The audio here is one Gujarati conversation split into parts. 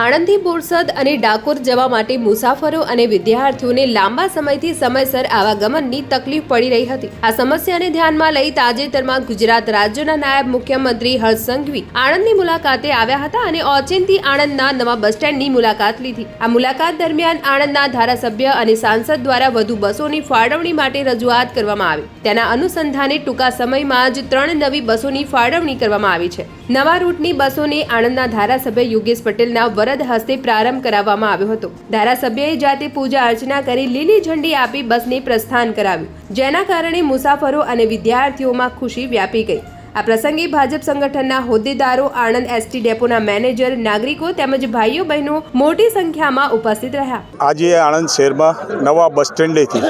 આણંદથી બોરસદ અને ડાકોર જવા માટે મુસાફરો અને વિદ્યાર્થીઓને લાંબા સમયથી સમયસર આવાગમનની તકલીફ પડી રહી હતી. આ સમસ્યાને ધ્યાનમાં લઈ તાજેતરમાં ગુજરાત રાજ્યના નાયબ મુખ્યમંત્રી હર્ષ સંઘવી આણંદની મુલાકાતે આવ્યા હતા અને ઓચિંતી આણંદના નવા બસ સ્ટેન્ડની મુલાકાત લીધી. આ મુલાકાત દરમિયાન આણંદના ધારાસભ્ય અને સાંસદ દ્વારા વધુ બસોની ફાળવણી માટે રજૂઆત કરવામાં આવી. તેના અનુસંધાને ટૂંકા સમયમાં જ ત્રણ નવી બસોની ફાળવણી કરવામાં આવી છે. નવા રૂટની બસોને આણંદના ધારાસભ્ય યોગેશ પટેલના વરદ હસ્તે પ્રારંભ કરાવવામાં આવ્યો હતો. ધારાસભ્યએ જાતે પૂજા અર્ચના કરી લીલી ઝંડી આપી બસને પ્રસ્થાન કરાવ્યું, જેના કારણે મુસાફરો અને વિદ્યાર્થીઓમાં ખુશી વ્યાપી ગઈ. આ પ્રસંગે ભાજપ સંગઠનના હોદ્દેદારો, આણંદ એસટી ડેપોના મેનેજર, નાગરિકો તેમજ ભાઈઓ બહેનો મોટી સંખ્યામાં ઉપસ્થિત રહ્યા. આજે આણંદ શહેરમાં નવા બસ સ્ટેન્ડેથી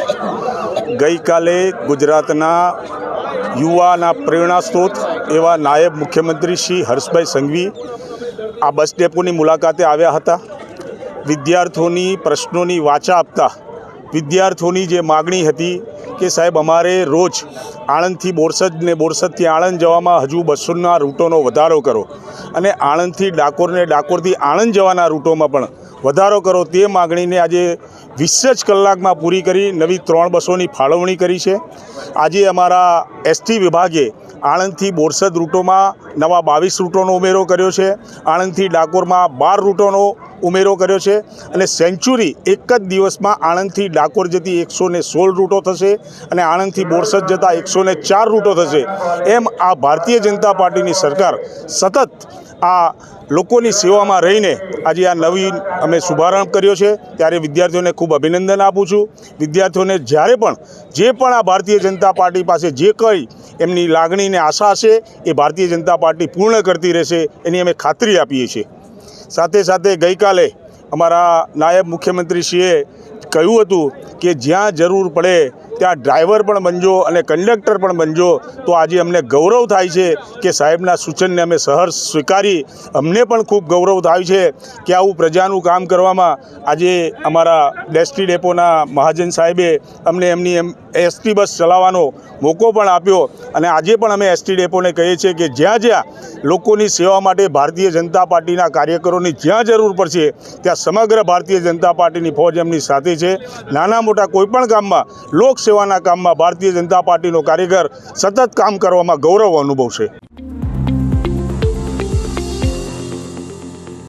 ગઈકાલે ગુજરાતના યુવાના પ્રેરણા સ્ત્રોત એવા નાયબ મુખ્યમંત્રી શ્રી હર્ષભાઈ સંઘવી આ બસ ડેપોની મુલાકાતે આવ્યા હતા. વિદ્યાર્થીઓની પ્રશ્નોની વાચા આપતા વિદ્યાર્થીઓની જે માગણી હતી કે સાહેબ અમારે રોજ આણંદથી બોરસદ ને બોરસદથી આણંદ જવામાં હજુ બસોના રૂટોનો વધારો કરો અને આણંદથી ડાકોરને ડાકોરથી આણંદ જવાના રૂટોમાં પણ વધારો કરો તે માગણીને આજે વીસ જ કલાકમાં પૂરી કરી. નવી ત્રણ બસોની ફાળવણી કરી છે. આજે અમારા એસટી વિભાગે આણંદથી બોરસદ રૂટોમાં નવા બાવીસ રૂટોનો ઉમેરો કર્યો છે. આણંદથી ડાકોરમાં બાર રૂટોનો ઉમેરો કર્યો છે. અને સેન્ચુરી એક જ દિવસમાં આણંદથી ડાકોર જતી એકસો સોળ રૂટો થશે અને આણંદથી બોરસદ જતા એકસો ચાર રૂટો થશે. એમ આ ભારતીય જનતા પાર્ટીની સરકાર સતત આ લોકોની સેવામાં રહીને આજે આ નવી અમે શુભારંભ કર્યો છે. ત્યારે વિદ્યાર્થીઓને ખૂબ અભિનંદન આપું છું. વિદ્યાર્થીઓને જ્યારે પણ જે પણ આ ભારતીય જનતા પાર્ટી પાસે જે કંઈ એમની લાગણીને આશા છે એ ભારતીય જનતા પાર્ટી પૂર્ણ કરતી રહેશે એની અમે ખાતરી આપીએ છીએ. સાથે સાથે ગઈકાલે અમારા નાયબ મુખ્યમંત્રીશ્રીએ કહ્યું હતું કે જ્યાં જરૂર પડે ત્યાં ડ્રાઈવર પણ બનજો અને કંડક્ટર પણ બનજો, તો આજે અમને ગૌરવ થાય છે કે સાહેબના સૂચનને અમે સહર્ષ સ્વીકારી. અમને પણ ખૂબ ગૌરવ થાય છે કે આવું પ્રજાનું કામ કરવામાં આજે અમારા ડેસ્ટી ડેપોના મહાજન સાહેબે અમને એમની એમ એસટી બસ ચલાવવાનો મોકો પણ આપ્યો. અને આજે પણ અમે એસટી ડેપોને કહીએ છીએ કે જ્યાં જ્યાં લોકોની સેવા માટે ભારતીય જનતા પાર્ટીના કાર્યકરોની જ્યાં જરૂર પડશે, ત્યાં સમગ્ર ભારતીય જનતા પાર્ટીની ફોજ એમની સાથે છે. નાના મોટા કોઈપણ કામમાં લોકસેવાના કામમાં ભારતીય જનતા પાર્ટીનો કાર્યકર સતત કામ કરવામાં ગૌરવ અનુભવશે.